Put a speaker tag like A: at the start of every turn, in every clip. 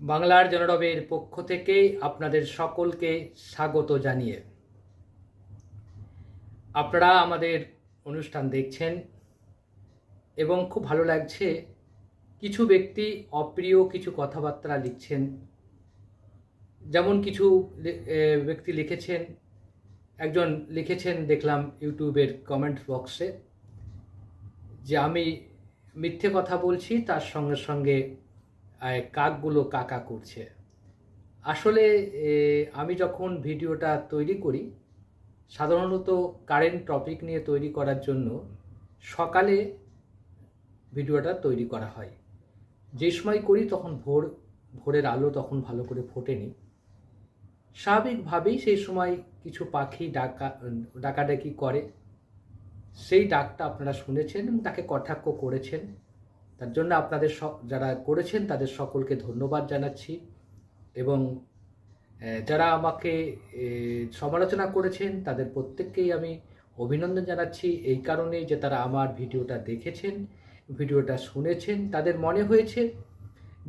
A: বাংলার জনরবের পক্ষ থেকে আপনাদের সকলকে স্বাগত জানিয়ে। আপনারা আমাদের অনুষ্ঠান দেখছেন এবং খুব ভালো লাগছে কিছু ব্যক্তি অপ্রিয় কিছু কথাবার্তা লিখছেন। যেমন কিছু ব্যক্তি লিখেছেন, একজন লিখেছেন দেখলাম ইউটিউবের কমেন্ট বক্সে যে আমি মিথ্যে কথা বলছি, তার সঙ্গে সঙ্গে কাকগুলো কাকা করছে। আসলে আমি যখন ভিডিওটা তৈরি করি, সাধারণত কারেন্ট টপিক নিয়ে তৈরি করার জন্য সকালে ভিডিওটা তৈরি করা হয়। যে সময় করি তখন ভোর, ভোরের আলো তখন ভালো করে ফোটেনি। স্বাভাবিকভাবেই সেই সময় কিছু পাখি ডাকা, ডাকাডাকি করে। সেই ডাকটা আপনারা শুনেছেন তাকে কটাক্ষ করেছেন। তার জন্য আপনাদের যারা করেছেন, তাদের সকলকে ধন্যবাদ জানাচ্ছি। এবং যারা আমাকে সমালোচনা করেছেন, তাদের প্রত্যেককেই আমি অভিনন্দন জানাচ্ছি। এই কারণেই যে তারা আমার ভিডিওটা দেখেছেন, ভিডিওটা শুনেছেন, তাদের মনে হয়েছে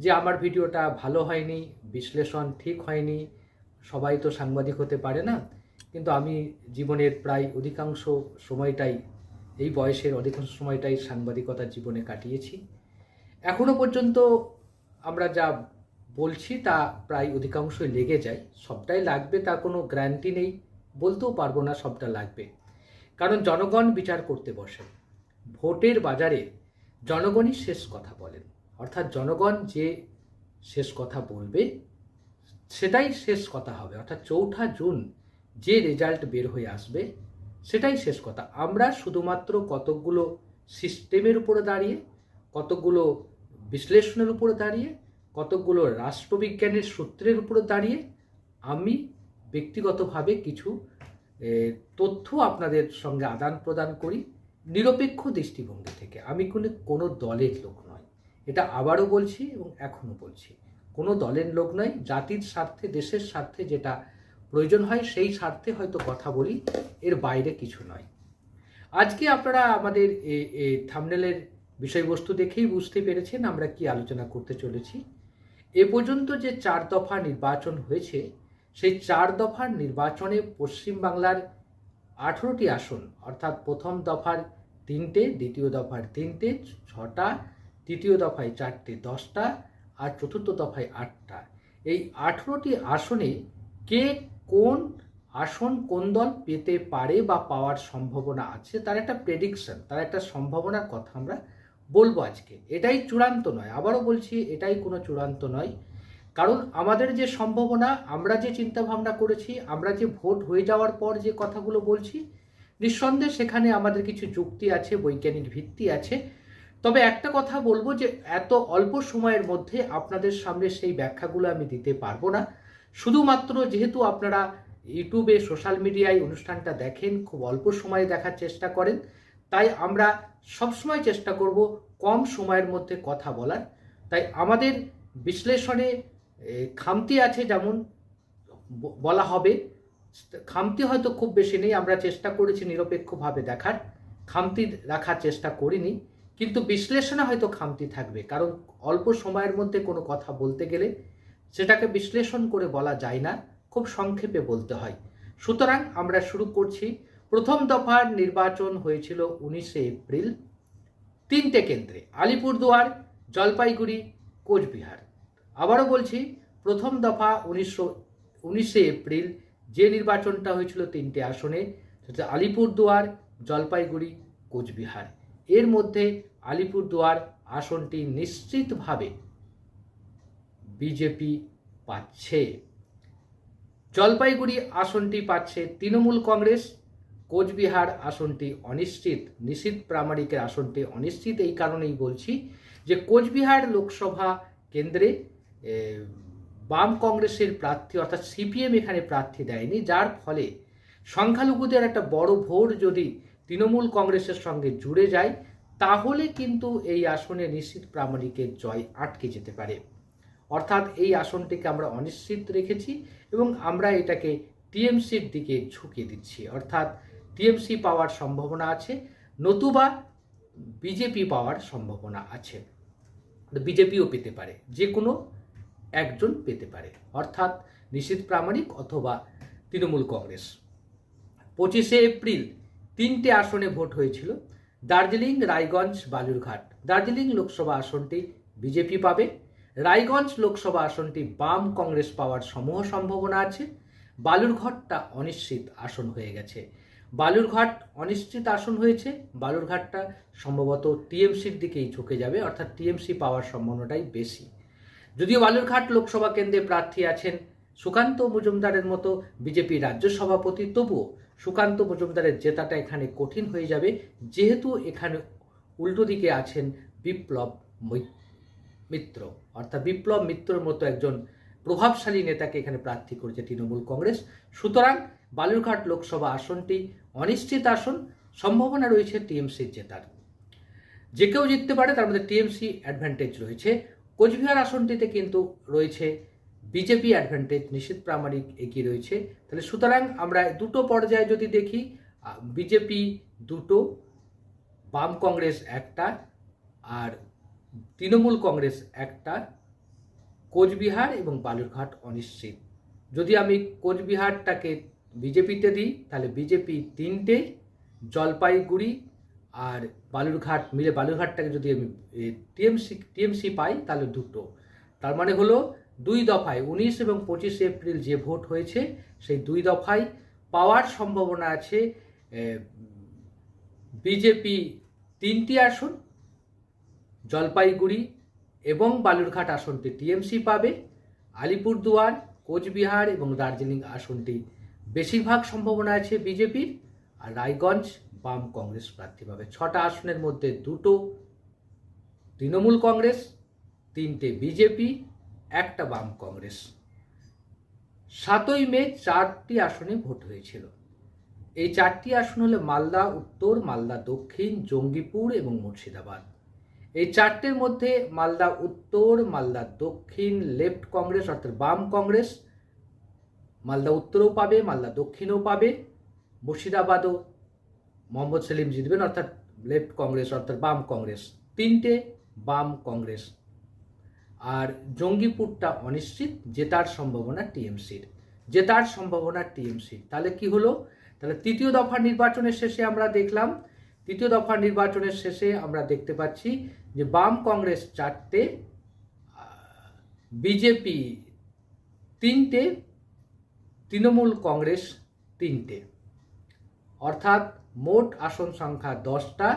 A: যে আমার ভিডিওটা ভালো হয়নি, বিশ্লেষণ ঠিক হয়নি। সবাই তো সাংবাদিক হতে পারে না, কিন্তু আমি জীবনের প্রায় অধিকাংশ সময়টাই, এই বয়সের অধিকাংশ সময়টাই সাংবাদিকতার জীবনে কাটিয়েছি। এখনও পর্যন্ত আমরা যা বলছি তা প্রায় অধিকাংশই লেগে যায়। সবটাই লাগবে, তার কোনো গ্যারান্টি নেই, বলতেও পারব না সবটা লাগবে। কারণ জনগণ বিচার করতে বসেন ভোটের বাজারে জনগণই শেষ কথা বলেন। অর্থাৎ জনগণ যে শেষ কথা বলবে, সেটাই শেষ কথা হবে। অর্থাৎ চৌঠা জুন যে রেজাল্ট বের হয়ে আসবে, সেটাই শেষ কথা। আমরা শুধুমাত্র কতকগুলো সিস্টেমের উপরে দাঁড়িয়ে, কতকগুলো বিশ্লেষণের উপরে দাঁড়িয়ে, কতকগুলো রাষ্ট্রবিজ্ঞানের সূত্রের উপরে দাঁড়িয়ে আমি ব্যক্তিগতভাবে কিছু তথ্য আপনাদের সঙ্গে আদান প্রদান করি নিরপেক্ষ দৃষ্টিভঙ্গি থেকে। আমি কোনো কোনো দলের লোক নয় এটা আবারও বলছি এবং এখনও বলছি। কোনো দলের লোক নয় জাতির স্বার্থে, দেশের স্বার্থে যেটা প্রয়োজন হয় সেই স্বার্থে হয়তো কথা বলি, এর বাইরে কিছু নয়। আজকে আপনারা আমাদের থামনেলের বিষয়বস্তু দেখেই বুঝতে পেরেছেন আমরা কি আলোচনা করতে চলেছি। এ পর্যন্ত যে চার দফা নির্বাচন হয়েছে, সেই চার দফার নির্বাচনে পশ্চিমবাংলার আঠেরোটি আসন, অর্থাৎ প্রথম দফার তিনটে, দ্বিতীয় দফার তিনটে, ছটা, তৃতীয় দফায় চারটে, দশটা, আর চতুর্থ দফায় আটটা। এই আঠেরোটি আসনে কে কোন আসন কোন দল পেতে পারে বা পাওয়ার সম্ভাবনা আছে, তার একটা প্রেডিকশন তার একটা সম্ভাবনার কথা আমরা বলব আজকে। এটাই চূড়ান্ত নয়, আবারও বলছি এটাই কোনো চূড়ান্ত নয়। কারণ আমাদের যে সম্ভাবনা, আমরা যে চিন্তা ভাবনা করেছি, আমরা যে ভোট হয়ে যাওয়ার পর যে কথাগুলো বলছি, নিঃসন্দেহে সেখানে আমাদের কিছু যুক্তি আছে, বৈজ্ঞানিক ভিত্তি আছে। তবে একটা কথা বলব যে, এত অল্প সময়ের মধ্যে আপনাদের সামনে সেই ব্যাখ্যাগুলো আমি দিতে পারব না। শুধুমাত্র যেহেতু আপনারা ইউটিউবে, সোশ্যাল মিডিয়ায় অনুষ্ঠানটা দেখেন, খুব অল্প সময়ে দেখার চেষ্টা করেন তাই আমরা সবসময় চেষ্টা করব কম সময়ের মধ্যে কথা বলার। তাই আমাদের বিশ্লেষণে খামতি আছে যেমন বলা হবে। খামতি হয়তো খুব বেশি নেই, আমরা চেষ্টা করেছি নিরপেক্ষভাবে দেখার। খামতি রাখার চেষ্টা করিনি, কিন্তু বিশ্লেষণে হয়তো খামতি থাকবে। কারণ অল্প সময়ের মধ্যে কোনো কথা বলতে গেলে সেটাকে বিশ্লেষণ করে বলা যায় না, খুব সংক্ষেপে বলতে হয়। সুতরাং আমরা শুরু করছি প্রথম দফার নির্বাচন হয়েছিল উনিশে এপ্রিল। তিনটে কেন্দ্রে, আলিপুরদুয়ার, জলপাইগুড়ি, কোচবিহার। আবারও বলছি, প্রথম দফা উনিশশো, উনিশে এপ্রিল যে নির্বাচনটা হয়েছিল তিনটে আসনে, সেটা আলিপুরদুয়ার, জলপাইগুড়ি, কোচবিহার। এর মধ্যে আলিপুরদুয়ার আসনটি নিশ্চিতভাবে বিজেপি পাচ্ছে। জলপাইগুড়ি আসনটি পাচ্ছে তৃণমূল কংগ্রেস কোচবিহার আসনটি অনিশ্চিত নিশীত প্রামাণিকের আসনটি অনিশ্চিত, এই কারণেই বলছি যে কোচবিহার লোকসভা কেন্দ্রে বাম কংগ্রেসের প্রার্থী অর্থাৎ সিপিএম এখানে প্রার্থী দেয়নি, যার ফলে সংখ্যালঘুদের একটা বড় ভোট যদি তৃণমূল কংগ্রেসের সঙ্গে জুড়ে যায়, তাহলে কিন্তু এই আসনে নিশ্চিত প্রামাণিকের জয় আটকে যেতে পারে। অর্থাৎ এই আসনটিকে আমরা অনিশ্চিত রেখেছি এবং আমরা এটাকে টিএমসির দিকে ঝুঁকিয়ে দিচ্ছি। অর্থাৎ টিএমসি পাওয়ার সম্ভাবনা আছে, নতুবা বিজেপি পাওয়ার সম্ভাবনা আছে। বিজেপিও পেতে পারে যে কোনো একজন পেতে পারে, অর্থাৎ নিশীত প্রামাণিক অথবা তৃণমূল কংগ্রেস। পঁচিশে এপ্রিল, তিনটে আসনে ভোট হয়েছিল। দার্জিলিং, রায়গঞ্জ, বালুরঘাট। দার্জিলিং লোকসভা আসনটি বিজেপি পাবে। রায়গঞ্জ লোকসভা আসনটি বাম কংগ্রেস পাওয়ার সমূহ সম্ভাবনা আছে। বালুরঘাটটা অনিশ্চিত আসন হয়ে গেছে। বালুরঘাট অনিশ্চিত আসন হয়েছে। বালুরঘাটটা সম্ভবত টিএমসির দিকেই ঝুঁকে যাবে, অর্থাৎ টিএমসি পাওয়ার সম্ভাবনাটাই বেশি। যদিও বালুরঘাট লোকসভা কেন্দ্রে প্রার্থী আছেন সুকান্ত মজুমদারের মতো বিজেপি রাজ্য সভাপতি, তবুও সুকান্ত মজুমদারের জেতাটা এখানে কঠিন হয়ে যাবে, যেহেতু এখানে উল্টো দিকে আছেন বিপ্লব মিত্র। অর্থাৎ বিপ্লব মিত্রর মতো একজন প্রভাবশালী নেতাকে এখানে প্রার্থী করেছে তৃণমূল কংগ্রেস। সুতরাং বালুরঘাট লোকসভা আসনটি অনিশ্চিত আসন, সম্ভাবনা রয়েছে টিএমসির জেতার। যে কেউ জিততে পারে, তার মধ্যে টিএমসি অ্যাডভান্টেজ রয়েছে। কোচবিহার আসনটিতে কিন্তু রয়েছে বিজেপি অ্যাডভান্টেজ নিশ্চিত প্রামাণিক এগিয়ে রয়েছে। তাহলে সুতরাং আমরা দুটো পর্যায়ে যদি দেখি বিজেপি দুটো, বাম কংগ্রেস একটা আর তৃণমূল কংগ্রেস একটা, কোচবিহার এবং বালুরঘাট অনিশ্চিত। যদি আমি কোচবিহারটাকে বিজেপিতে দিই, তাহলে বিজেপি তিনটে, জলপাইগুড়ি আর বালুরঘাট, মিলে বালুরঘাটটাকে যদি আমি টিএমসি টিএমসি পাই, তাহলে দুটো। তার মানে হলো দুই দফায়, উনিশ এবং পঁচিশে এপ্রিল যে ভোট হয়েছে, সেই দুই দফায় পাওয়ার সম্ভাবনা আছে বিজেপি তিনটি আসন, জলপাইগুড়ি এবং বালুরঘাট আসনটি টিএমসি পাবে, আলিপুরদুয়ার, কোচবিহার এবং দার্জিলিং আসনটি বেশিরভাগ সম্ভাবনা আছে বিজেপির আর রায়গঞ্জ বাম কংগ্রেস প্রার্থী পাবে। ছটা আসনের মধ্যে দুটো তৃণমূল কংগ্রেস, তিনটে বিজেপি, একটা বাম কংগ্রেস। সাতই মে চারটি আসনে ভোট হয়েছিল। এই চারটি আসন হলো মালদা, উত্তর, মালদা দক্ষিণ, জঙ্গিপুর এবং মুর্শিদাবাদ। এই চারটের মধ্যে মালদা উত্তর, মালদা দক্ষিণ, লেফট কংগ্রেস অর্থাৎ বাম কংগ্রেস মালদা উত্তরেও পাবে, মালদা দক্ষিণেও পাবে, মুর্শিদাবাদও। মোহাম্মদ সেলিম জিতবেন, অর্থাৎ লেফট কংগ্রেস, অর্থাৎ বাম কংগ্রেস। তিনটে বাম কংগ্রেস। আর জঙ্গিপুরটা অনিশ্চিত, জেতার সম্ভাবনা টিএমসির। জেতার সম্ভাবনা টিএমসির। তাহলে কি হলো? তাহলে তৃতীয় দফা নির্বাচনের শেষে আমরা দেখলাম, তৃতীয় দফা নির্বাচনের শেষে আমরা দেখতে পাচ্ছি যে বাম কংগ্রেস চারটে বিজেপি তিনটে তৃণমূল কংগ্রেস তিনটে। অর্থাৎ মোট আসন সংখ্যা দশটা।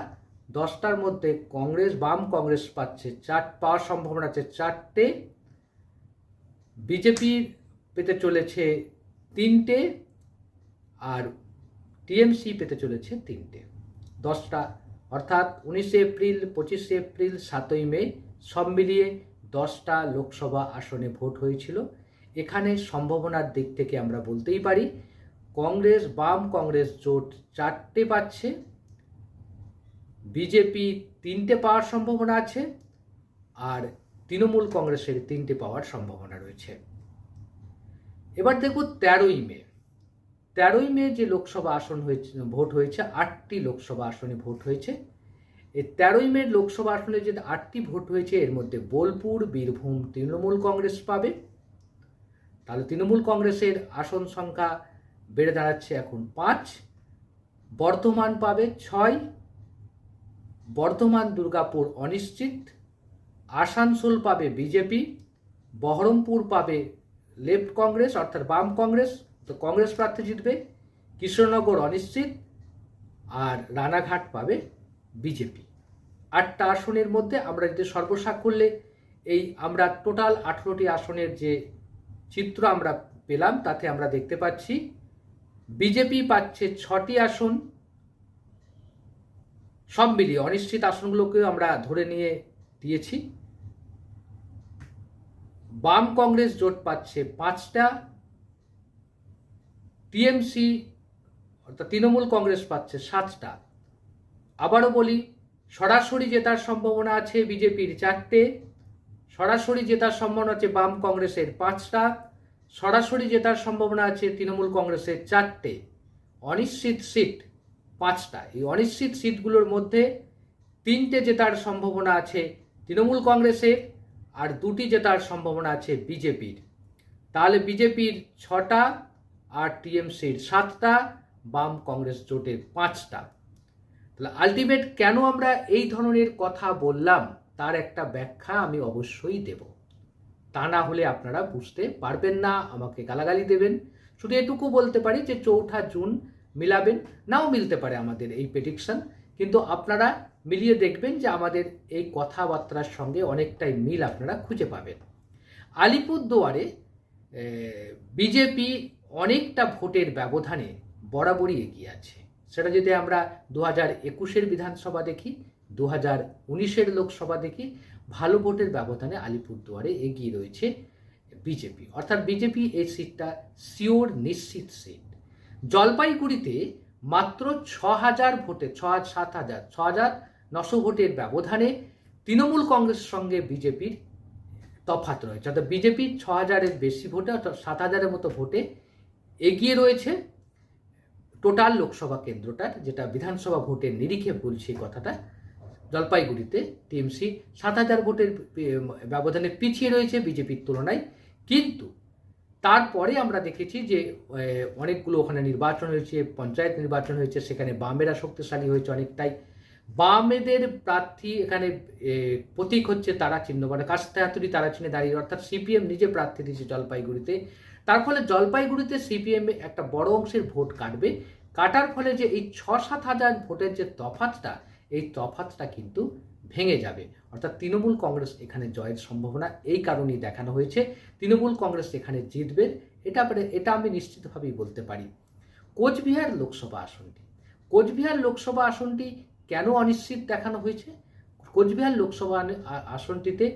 A: দশটার মধ্যে কংগ্রেস, বাম কংগ্রেস পাচ্ছে চার, পাওয়ার সম্ভাবনা আছে চারটে। বিজেপি পেতে চলেছে তিনটে আর টিএমসি পেতে চলেছে তিনটে। দশটা, অর্থাৎ উনিশে এপ্রিল, পঁচিশে এপ্রিল, সাতই মে সব মিলিয়ে দশটা লোকসভা আসনে ভোট হয়েছিল। এখানে সম্ভাবনার দিক থেকে আমরা বলতেই পারি, কংগ্রেস, বাম কংগ্রেস জোট চারটে পাচ্ছে, বিজেপি তিনটে পাওয়ার সম্ভাবনা আছে, আর তৃণমূল কংগ্রেসের তিনটে পাওয়ার সম্ভাবনা রয়েছে। এবার দেখব তেরোই মে। তেরোই মে যে লোকসভা আসন হয়েছে, ভোট হয়েছে, আটটি লোকসভা আসনে ভোট হয়েছে। এই তেরোই মে লোকসভা আসনে যে আটটি ভোট হয়েছে, এর মধ্যে বোলপুর, বীরভূম তৃণমূল কংগ্রেস পাবে। তাহলে তৃণমূল কংগ্রেসের আসন সংখ্যা বেড়ে দাঁড়াচ্ছে এখন পাঁচ, বর্ধমান পাবে ছয়, বর্ধমান, দুর্গাপুর অনিশ্চিত, আসানসোল পাবে বিজেপি, বহরমপুর পাবে লেফট কংগ্রেস, অর্থাৎ বাম কংগ্রেস, তো কংগ্রেস প্রার্থী জিতবে, কৃষ্ণনগর অনিশ্চিত, আর রানাঘাট পাবে বিজেপি। আটটা আসনের মধ্যে আমরা যদি করলে এই আমরা টোটাল আঠেরোটি আসনের যে চিত্র আমরা পেলাম, তাতে আমরা দেখতে পাচ্ছি। বিজেপি পাচ্ছে ছটি আসন। সব মিলিয়ে অনিশ্চিত আসনগুলোকেও আমরা ধরে নিয়ে দিয়েছি। বাম কংগ্রেস জোট পাচ্ছে পাঁচটা। টিএমসি অর্থাৎ তৃণমূল কংগ্রেস পাচ্ছে সাতটা। আবারও বলি, সরাসরি জেতার সম্ভাবনা আছে বিজেপির চারটে। সরাসরি জেতার সম্ভাবনা আছে বাম কংগ্রেসের পাঁচটা, সরাসরি জেতার সম্ভাবনা আছে তৃণমূল কংগ্রেসের চারটে। অনিশ্চিত সিট পাঁচটা। এই অনিশ্চিত সিটগুলোর মধ্যে তিনটে জেতার সম্ভাবনা আছে তৃণমূল কংগ্রেসের আর দুটি জেতার সম্ভাবনা আছে বিজেপির। তাহলে বিজেপির ছটা আর টিএমসির সাতটা, বাম কংগ্রেস জোটের পাঁচটা। তাহলে আলটিমেট কেন আমরা এই ধরনের কথা বললাম? তার একটা ব্যাখ্যা আমি অবশ্যই দেব। তা না হলে আপনারা বুঝতে পারবেন না, আমাকে গালাগালি দেবেন। শুধু এটুকু বলতে পারি যে চৌঠা জুন মিলাবেন, নাও মিলতে পারে আমাদের এই প্রেডিকশন কিন্তু আপনারা মিলিয়ে দেখবেন যে আমাদের এই কথাবার্তার সঙ্গে অনেকটাই মিল আপনারা খুঁজে পাবেন। আলিপুরদুয়ারে বিজেপি অনেকটা ভোটের ব্যবধানে বরাবরই এগিয়ে আছে। সেটা যদি আমরা দু হাজার একুশের বিধানসভা দেখি দু হাজার উনিশের লোকসভা দেখি ভালো ভোটের ব্যবধানে আলিপুরদুয়ারে এগিয়ে রয়েছে বিজেপি। অর্থাৎ বিজেপি এই সিটটা সিওর নিশ্চিত সিট। জলপাইগুড়িতে মাত্র ছ হাজার ভোটে ছ হাজার সাত হাজার ছ হাজার নশো ভোটের ব্যবধানে তৃণমূল কংগ্রেসের সঙ্গে বিজেপির তফাত রয়েছে। অর্থাৎ বিজেপি ছ হাজারের বেশি ভোটে, অর্থাৎ সাত হাজারের মতো ভোটে এগিয়ে রয়েছে টোটাল লোকসভা কেন্দ্রটার, যেটা বিধানসভা ভোটের নিরিখে বলছি কথাটা। জলপাইগুড়িতে টিএমসি সাত হাজার ভোটের ব্যবধানে পিছিয়ে রয়েছে বিজেপির তুলনায়। কিন্তু তারপরে আমরা দেখেছি যে অনেকগুলো ওখানে নির্বাচন হয়েছে, পঞ্চায়েত নির্বাচন হয়েছে, সেখানে বামেরা শক্তিশালী হয়েছে অনেকটাই। বামেদের প্রার্থী এখানে প্রতীক হচ্ছে তারা চিহ্ন মানে কাস্তাহাতুরি তারা চিহ্নে দাঁড়িয়ে, অর্থাৎ সিপিএম নিজে প্রার্থী দিয়েছে জলপাইগুড়িতে। তার ফলে জলপাইগুড়িতে সিপিএম একটা বড় অংশের ভোট কাটবে। কাটার ফলে যে এই ছ সাত হাজার ভোটের যে তফাতটা এই তফাতটা কিন্তু ভেঙে যাবে। অর্থাৎ তৃণমূল কংগ্রেস এখানে জয়ের সম্ভাবনা এই কারণেই দেখানো হয়েছে। তৃণমূল কংগ্রেস এখানে জিতবে, এটা এটা আমি নিশ্চিতভাবেই বলতে পারি। কোচবিহার লোকসভা আসনটি, কোচবিহার লোকসভা আসনটি কেন অনিশ্চিত দেখানো হয়েছে? কোচবিহার লোকসভা আসনটিতে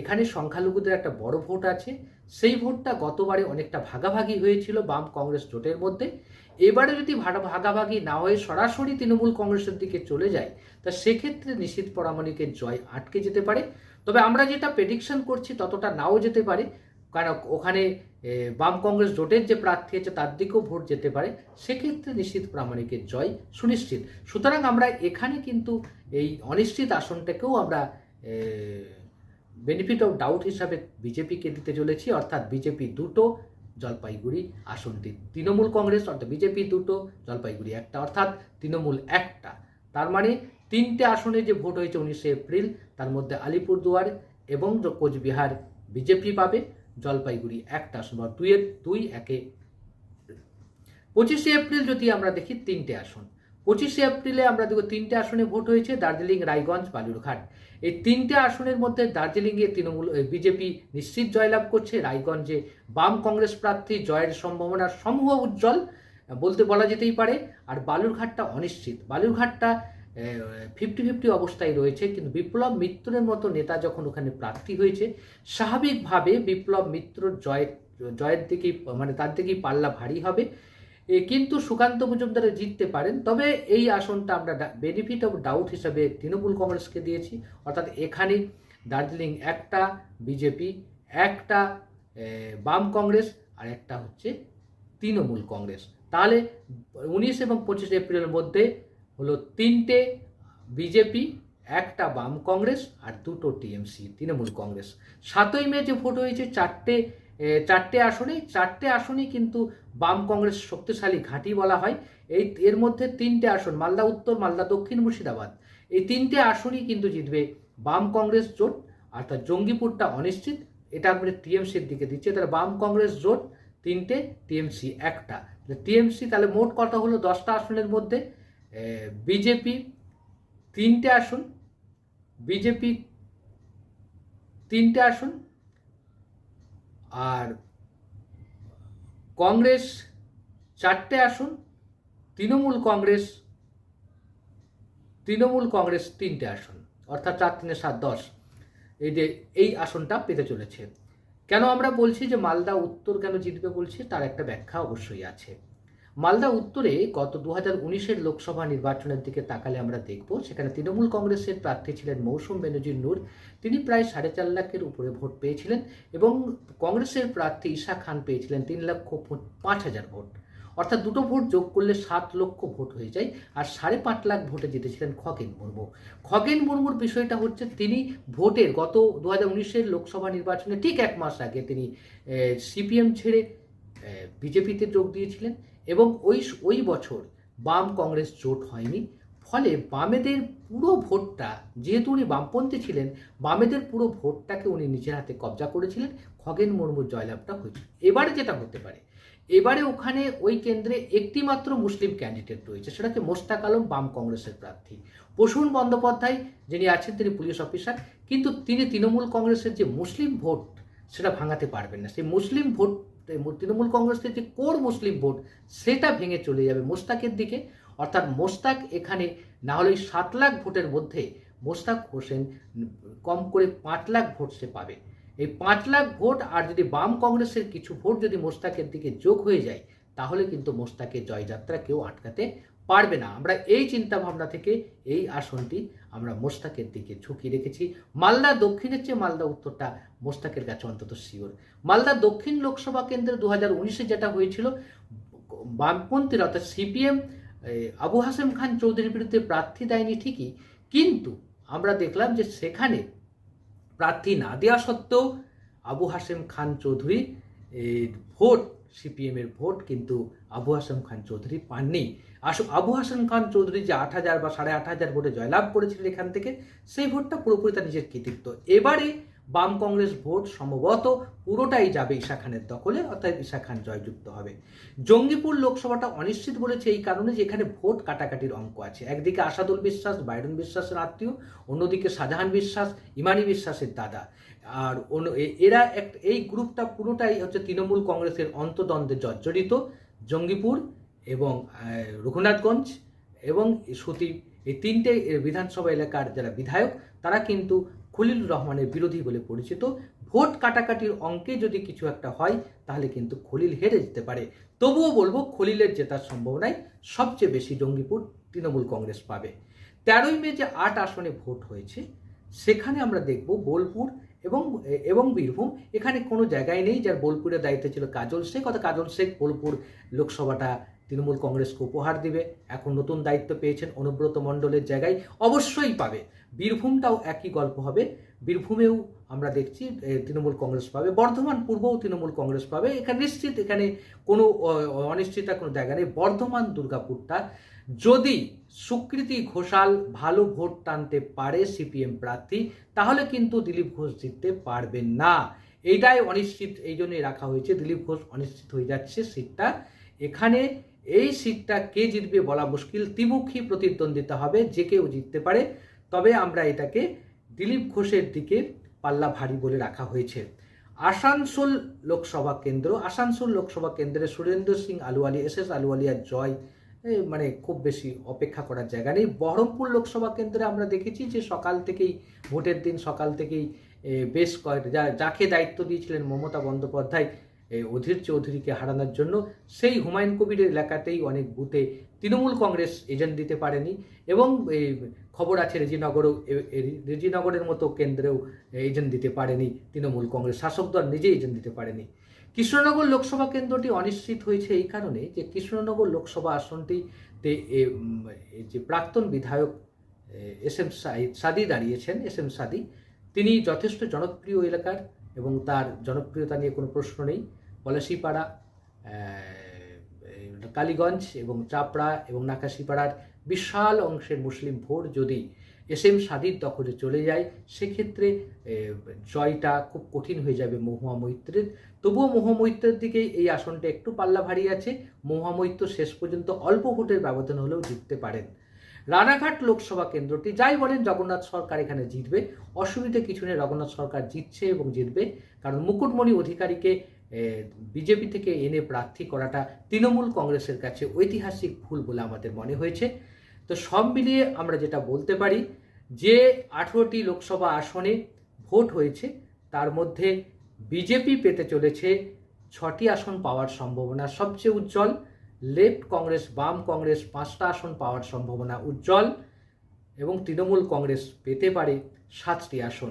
A: এখানে সংখ্যালঘুদের একটা বড় ভোট আছে। সেই ভোটটা গতবারে অনেকটা ভাগাভাগি হয়েছিল বাম কংগ্রেস জোটের মধ্যে। এবারে যদি ভাগাভাগি না হয়ে সরাসরি তৃণমূল কংগ্রেসের দিকে চলে যায়, তা সেক্ষেত্রে নিশ্চিত পরামানিকের জয় আটকে যেতে পারে। তবে আমরা যেটা প্রেডিকশন করছি ততটা নাও যেতে পারে। কারণ ওখানে বাম কংগ্রেস জোটের যে প্রার্থী আছে তার দিকেও ভোট যেতে পারে। সেক্ষেত্রে নিশ্চিত প্রামাণিকের জয় সুনিশ্চিত। সুতরাং আমরা এখানে কিন্তু এই অনিশ্চিত আসনটাকেও আমরা বেনিফিট অফ ডাউট হিসাবে বিজেপিকে দিতে চলেছি, অর্থাৎ বিজেপি দুটো, জলপাইগুড়ি আসনটি তৃণমূল কংগ্রেস, অর্থাৎ বিজেপি দুটো, জলপাইগুড়ি একটা, অর্থাৎ তৃণমূল একটা। তার মানে তিনটে আসনে যে ভোট হয়েছে উনিশে এপ্রিল, তার মধ্যে আলিপুরদুয়ার এবং কোচবিহার বিজেপি পাবে, জলপাইগুড়ি একটা আসন, বা দুইয়ের দুই, একে। পঁচিশে এপ্রিল যদি আমরা দেখি, তিনটে আসন। পঁচিশে এপ্রিলে আমরা দেখব তিনটে আসনে ভোট হয়েছে দার্জিলিং, রায়গঞ্জ, বালুরঘাট। এই তিনটে আসনের মধ্যে দার্জিলিংয়ে তৃণমূল বিজেপি নিশ্চিত জয়লাভ করছে। রায়গঞ্জে বাম কংগ্রেস প্রার্থী জয়ের সম্ভাবনা সমূহ উজ্জ্বল, বলতে বলা যেতেই পারে, আর বালুরঘাটটা অনিশ্চিত। বালুরঘাটটা ফিফটি ফিফটি অবস্থায় রয়েছে, কিন্তু বিপ্লব মিত্রের মতো নেতা যখন ওখানে প্রার্থী হয়েছে, স্বাভাবিকভাবে বিপ্লব মিত্র জয় জয়ের দিকেই মানে তার দিকেই পাল্লা ভারী হবে। কিন্তু সুকান্ত মজুমদারে জিততে পারেন, তবে এই আসনটা আমরা বেনিফিট অফ ডাউট হিসাবে তৃণমূল কংগ্রেসকে দিয়েছি। অর্থাৎ এখানে দার্জিলিং একটা বিজেপি একটা বাম কংগ্রেস আর একটা হচ্ছে তৃণমূল কংগ্রেস। তাহলে উনিশ এবং পঁচিশ এপ্রিলের মধ্যে হলো তিনটে বিজেপি একটা বাম কংগ্রেস আর দুটো টিএমসি তৃণমূল কংগ্রেস। সাতই মে যে ভোট হয়েছে, চারটে চারটে আসনে চারটে আসনই কিন্তু বাম কংগ্রেস শক্তিশালী ঘাঁটি বলা হয়। এই, এর মধ্যে তিনটে আসন, মালদা উত্তর, মালদা দক্ষিণ, মুর্শিদাবাদ। এই তিনটে আসনই কিন্তু জিতবে বাম কংগ্রেস জোট, আর তার জঙ্গিপুরটা অনিশ্চিত, এটা আমরা টিএমসির দিকে দিচ্ছে। তাহলে বাম কংগ্রেস জোট, তিনটে, টিএমসি একটা। টিএমসি, তাহলে মোট কথা হলো দশটা আসনের মধ্যে? বিজেপি তিনটে আসন, বিজেপি তিনটে আসন আর কংগ্রেস চারটে আসন, তৃণমূল কংগ্রেস তৃণমূল কংগ্রেস তিনটে আসন, অর্থাৎ চার, তিনে সাত, দশ, এই যে এই আসনটা পেতে চলেছে। কেন আমরা বলছি যে মালদা উত্তর কেন জিতবে বলছি? তার একটা ব্যাখ্যা অবশ্যই আছে। মালদা উত্তরে গত দু হাজার উনিশের লোকসভা নির্বাচনের দিকে তাকালে আমরা দেখব, সেখানে তৃণমূল কংগ্রেসের প্রার্থী ছিলেন মৌসুম বেনজির নূর। তিনি প্রায় সাড়ে চার লাখের উপরে ভোট পেয়েছিলেন এবং কংগ্রেসের প্রার্থী ঈশা খান পেয়েছিলেন তিন লক্ষ পাঁচ হাজার ভোট। অর্থাৎ দুটো ভোট যোগ করলে সাত লক্ষ ভোট হয়ে যায় আর সাড়ে পাঁচ লাখ ভোটে জিতেছিলেন খগেন মুর্মু। খগেন মুর্মুর বিষয়টা হচ্ছে তিনি ভোটের গত দু হাজার উনিশের লোকসভা নির্বাচনে ঠিক এক মাস আগে তিনি সিপিএম ছেড়ে বিজেপিতে যোগ দিয়েছিলেন এবং ওই ওই বছর বাম কংগ্রেস জোট হয়নি। ফলে বামেদের পুরো ভোটটা, যেহেতু উনি বামপন্থী ছিলেন, বামেদের পুরো ভোটটাকে উনি নিজের হাতে কবজা করেছিলেন। খগেন মুর্মুর জয়লাভটা হয়েছিল এবারে যেটা হতে পারে, এবারে ওখানে ওই কেন্দ্রে একটি মাত্র মুসলিম ক্যান্ডিডেট রয়েছে সেটা হচ্ছে মোস্তাক আলম, বাম কংগ্রেসের প্রার্থী। প্রসূন বন্দ্যোপাধ্যায়, যিনি আছেন, তিনি পুলিশ অফিসার, কিন্তু তিনি তৃণমূল কংগ্রেসের যে মুসলিম ভোট, সেটা ভাঙাতে পারবেন না। সেই মুসলিম ভোট তৃণমূল কংগ্রেসের যে কোর মুসলিম ভোট, সেটা ভেঙে চলে যাবে মোস্তাকের দিকে। অর্থাৎ মোস্তাক এখানে না হলে সাত লাখ ভোটের মধ্যে মোস্তাক হোসেন কম করে পাঁচ লাখ ভোট সে পাবে। এই পাঁচ লাখ ভোট আর যদি বাম কংগ্রেসের কিছু ভোট যদি মোস্তাকের দিকে যোগ হয়ে যায়, তাহলে কিন্তু মোস্তাকের জয়যাত্রা কেউ আটকাতে পারবে না। আমরা এই চিন্তা ভাবনা থেকে এই আসনটি আমরা মোস্তাকের দিকে ঝুঁকি রেখেছি। মালদা দক্ষিণের চেয়ে মালদা উত্তরটা মোস্তাকের কাছে অন্তত শিওর। মালদা দক্ষিণ লোকসভা কেন্দ্রে দু হাজার উনিশে যেটা হয়েছিল, বামপন্থীরা অর্থাৎ সিপিএম আবু হাসেম খান চৌধুরীর বিরুদ্ধে প্রার্থী দেয়নি ঠিকই, কিন্তু আমরা দেখলাম যে সেখানে প্রার্থী না দেওয়া সত্ত্বেও আবু হাসেম খান চৌধুরী ভোট সিপিএমের ভোট কিন্তু আবু হাসেম খান চৌধুরী পাননি। আস আবু হাসান খান চৌধুরী যে আট হাজার বা সাড়ে আট হাজার ভোটে জয়লাভ করেছিলেন এখান থেকে, সেই ভোটটা পুরোপুরি তার নিজের কৃতিত্ব। এবারে বাম কংগ্রেস ভোট সম্ভবত পুরোটাই যাবে ঈশা খানের দখলে, অর্থাৎ ঈশা খান জয়যুক্ত হবে। জঙ্গিপুর লোকসভাটা অনিশ্চিত বলেছে এই কারণে যে এখানে ভোট কাটাকাটির অঙ্ক আছে। একদিকে আসাদুল বিশ্বাস বাইডন বিশ্বাসের আত্মীয়, অন্যদিকে শাহজাহান বিশ্বাস, ইমানি বিশ্বাসের দাদা। আর এরা এক, এই গ্রুপটা পুরোটাই হচ্ছে তৃণমূল কংগ্রেসের অন্তদ্বন্দ্বে জর্জরিত, জঙ্গিপুর এবং রঘুনাথগঞ্জ এবং সুতি, এই তিনটে বিধানসভা এলাকার যারা বিধায়ক, তারা কিন্তু খলিল রহমানের বিরোধী বলে পরিচিত। ভোট কাটাকাটির অঙ্কে যদি কিছু একটা হয়, তাহলে কিন্তু খলিল হেরে যেতে পারে। তবুও বলব, খলিলের জেতার সম্ভাবনায় সবচেয়ে বেশি জঙ্গিপুর তৃণমূল কংগ্রেস পাবে। তেরোই মে যে আট আসনে ভোট হয়েছে, সেখানে আমরা দেখব বোলপুর এবং এবং বীরভূম, এখানে কোনো জায়গায় নেই যার বোলপুরের দায়িত্বে ছিল কাজল শেখ। অর্থাৎ কাজল শেখ বোলপুর লোকসভাটা তৃণমূল কংগ্রেসকে উপহার দিবে। এখন নতুন দায়িত্ব পেয়েছেন অনুব্রত মণ্ডলের জায়গায়। অবশ্যই পাবে। বীরভূমটাও একই গল্প হবে। বীরভূমেও আমরা দেখছি তৃণমূল কংগ্রেস পাবে। বর্ধমান পূর্বও তৃণমূল কংগ্রেস পাবে। এখানে নিশ্চিত এখানে কোনো অনিশ্চিতা কোনো জায়গা নেই। বর্ধমান দুর্গাপুরটা যদি সুকৃতি ঘোষাল ভালো ভোট টানতে পারে সিপিএম প্রার্থী, তাহলে কিন্তু দিলীপ ঘোষ জিততে পারবেন না। এইটাই অনিশ্চিত এই জন্যই রাখা হয়েছে। দিলীপ ঘোষ অনিশ্চিত হয়ে যাচ্ছে সিটটা। এখানে এই সিটটা কে জিতবে বলা মুশকিল। ত্রিমুখী প্রতিদ্বন্দ্বিতা হবে, যে কেউ জিততে পারে। তবে আমরা এটাকে দিলীপ ঘোষের দিকে পাল্লা ভারী বলে রাখা হয়েছে। আসানসোল লোকসভা কেন্দ্র, আসানসোল লোকসভা কেন্দ্রে সুরেন্দ্র সিং আলুয়ালি এস এস আলুয়ালিয়ার জয় মানে খুব বেশি অপেক্ষা করার জায়গা নেই। বহরমপুর লোকসভা কেন্দ্রে আমরা দেখেছি যে সকাল থেকেই, ভোটের দিন সকাল থেকেই বেশ কয়েক, যা, যাকে দায়িত্ব দিয়েছিলেন মমতা বন্দ্যোপাধ্যায় অধীর চৌধুরীকে হারানোর জন্য, সেই হুমায়ুন কবিরের এলাকাতেই অনেক বুথে তৃণমূল কংগ্রেস এজেন্ট দিতে পারেনি এবং খবর আছে রেজিনগরও রেজিনগরের মতো কেন্দ্রেও এজেন্ট দিতে পারেনি তৃণমূল কংগ্রেস। শাসক দল নিজে এজেন্ট দিতে পারেনি। কৃষ্ণনগর লোকসভা কেন্দ্রটি অনিশ্চিত হয়েছে এই কারণে যে কৃষ্ণনগর লোকসভা আসনটিতে যে প্রাক্তন বিধায়ক এস এম সাদি দাঁড়িয়েছেন, এস এম সাদি। তিনি যথেষ্ট জনপ্রিয় এলাকার এবং তার জনপ্রিয়তা নিয়ে কোনো প্রশ্ন নেই। পলাশিপাড়া কালীগঞ্জ এবং চাপড়া এবং নাকাশিপাড়ার বিশাল অংশের মুসলিম ভোট যদি এস এম সাদির দখলে চলে যায়। সেক্ষেত্রে জয়টা খুব কঠিন হয়ে যাবে মহুয়া মৈত্রের। তবুও মহুয়া মৈত্রের দিকে এই আসনটা একটু পাল্লা ভারী আছে। মহুয়া মৈত্র শেষ পর্যন্ত অল্প ভোটের ব্যবধান হলেও জিততে পারেন। রানাঘাট লোকসভা কেন্দ্রটি, যাই বলেন জগন্নাথ সরকার এখানে জিতবে। অসুবিধে কিছু নেই, জগন্নাথ সরকার জিতছে এবং জিতবে। কারণ মুকুটমণি অধিকারীকে বিজেপি থেকে এনে প্রার্থী করাটা তৃণমূল কংগ্রেসের কাছে ঐতিহাসিক ভুল বলে আমাদের মনে হয়েছে। তো সব মিলিয়ে আমরা যেটা বলতে পারি যে আঠেরোটি লোকসভা আসনে ভোট হয়েছে, তার মধ্যে বিজেপি পেতে চলেছে ছটি আসন পাওয়ার সম্ভাবনা সবচেয়ে উজ্জ্বল, লেফট কংগ্রেস, বাম কংগ্রেস পাঁচটা আসন পাওয়ার সম্ভাবনা উজ্জ্বল এবং তৃণমূল কংগ্রেস পেতে পারে সাতটি আসন।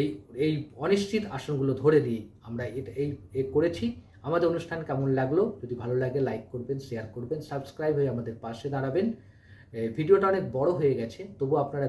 A: এই এই অনিশ্চিত আসনগুলো ধরে দিয়ে আমরা এটা, এই, এ করেছি। আমাদের অনুষ্ঠান কেমন লাগল? যদি ভালো লাগে লাইক করবেন শেয়ার করবেন সাবস্ক্রাইব হয়ে আমাদের পাশে দাঁড়াবেন। ভিডিওটা অনেক বড় হয়ে গেছে তবু আপনারা